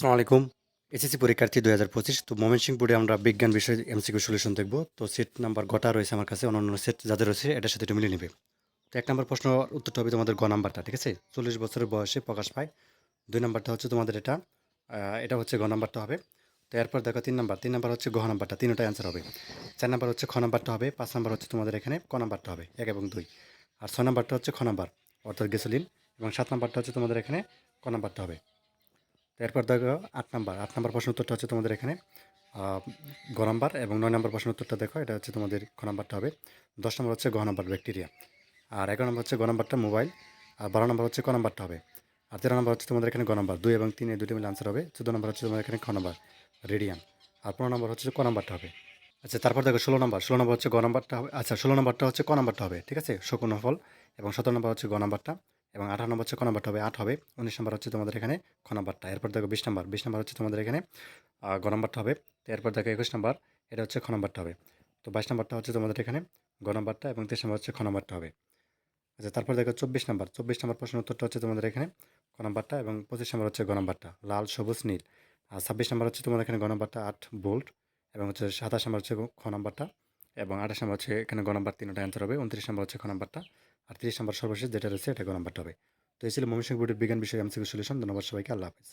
আসসালামু আলাইকুম। এসএসসি পরীক্ষার্থী দুই হাজার পঁচিশ, তো ময়মনসিংহ বোর্ডে আমরা বিজ্ঞান বিষয়ে এমসিকিউ সলিউশন দেখব। তো সেট নাম্বার গোটা রয়েছে আমার কাছে, অন্যান্য সেট যাদের রয়েছে, এটার সাথে মিলিয়ে নেবে। তো এক নম্বর প্রশ্ন, উত্তরটা হবে তোমাদের গ নাম্বারটা, ঠিক আছে? চল্লিশ বছরের বয়সে প্রকাশ পায়। দুই নাম্বারটা হচ্ছে তোমাদের এটা এটা হচ্ছে গ নাম্বারটা হবে। তো এরপর দেখো তিন নাম্বার তিন নাম্বার হচ্ছে গ নাম্বারটা তিনটা অ্যান্সার হবে। চার নাম্বার হচ্ছে খ নাম্বারটা হবে, পাঁচ নাম্বার হচ্ছে তোমাদের এখানে ক নাম্বারটা হবে, এক এবং দুই। আর ছয় নাম্বারটা হচ্ছে খ নাম্বার, অর্থাৎ গেসোলিন এবং সাত নাম্বারটা হচ্ছে তোমাদের এখানে ক নাম্বারটা হবে। এরপর দেখো আট নাম্বার। আট নাম্বার প্রশ্ন উত্তরটা হচ্ছে তোমাদের এখানে গ নাম্বার এবং নয় নাম্বার প্রশ্ন উত্তরটা দেখো, এটা হচ্ছে তোমাদের খ নাম্বারটা হবে। দশ নম্বর হচ্ছে গ নাম্বার ব্যাকটেরিয়া আর এগারো নম্বর হচ্ছে গ নাম্বারটা মোবাইল আর বারো নম্বর হচ্ছে ক নাম্বারটা হবে। আর তেরো নম্বর হচ্ছে তোমাদের এখানে গ নাম্বার, দুই এবং তিন দুটি মিলে আনসার হবে। চোদ্দ নম্বর হচ্ছে তোমাদের এখানে খ নাম্বার, রেডিয়ান। আর পনেরো নম্বর হচ্ছে ক নাম্বারটা হবে। আচ্ছা তারপর দেখো ষোলো নম্বর ষোলো নম্বর হচ্ছে গ নাম্বারটা হবে আচ্ছা ষোলো নম্বরটা হচ্ছে ক নাম্বারটা হবে, ঠিক আছে? শকুন ফল এবং সতেরো নম্বর হচ্ছে গ নাম্বারটা। এবং আঠারো নম্বর হচ্ছে ক নাম্বারটা হবে? আট হবে। উনিশ নম্বর হচ্ছে তোমাদের এখানে খ নাম্বারটা। এরপর দেখো বিশ নম্বর। বিশ নম্বর হচ্ছে তোমাদের এখানে গ নাম্বারটা হবে। এরপর দেখো একুশ নম্বর। এটা হচ্ছে খ নাম্বারটা হবে। তো বাইশ নম্বরটা হচ্ছে তোমাদের এখানে গ নাম্বারটা এবং তেইশ নাম্বার হচ্ছে খ নাম্বারটা হবে। আচ্ছা তারপর দেখো চব্বিশ নাম্বার। চব্বিশ নম্বর প্রশ্ন উত্তরটা হচ্ছে তোমাদের এখানে ক নাম্বারটা এবং পঁচিশ নম্বর হচ্ছে গ নাম্বারটা। লাল, সবুজ, নীল। আর ছাব্বিশ নম্বর হচ্ছে তোমাদের এখানে গ নাম্বারটা আট বোল্ট এবং হচ্ছে সাতাশ নাম্বার হচ্ছে খ নাম্বারটা এবং আঠাশ নাম্বার হচ্ছে এখানে গ নাম্বার তিনটা অ্যান্সার হবে। উনত্রিশ নম্বর হচ্ছে খ নাম্বারটা আর তিরিশ নাম্বার সর্বশেষ যেটা রয়েছে এটা গ নাম্বারটা হবে। তো এই ছিল বোর্ডের বিজ্ঞান বিষয়ে এমসিকিউ সলিউশন। ধন্যবাদ সবাইকে। আল্লাহ হাফিজ।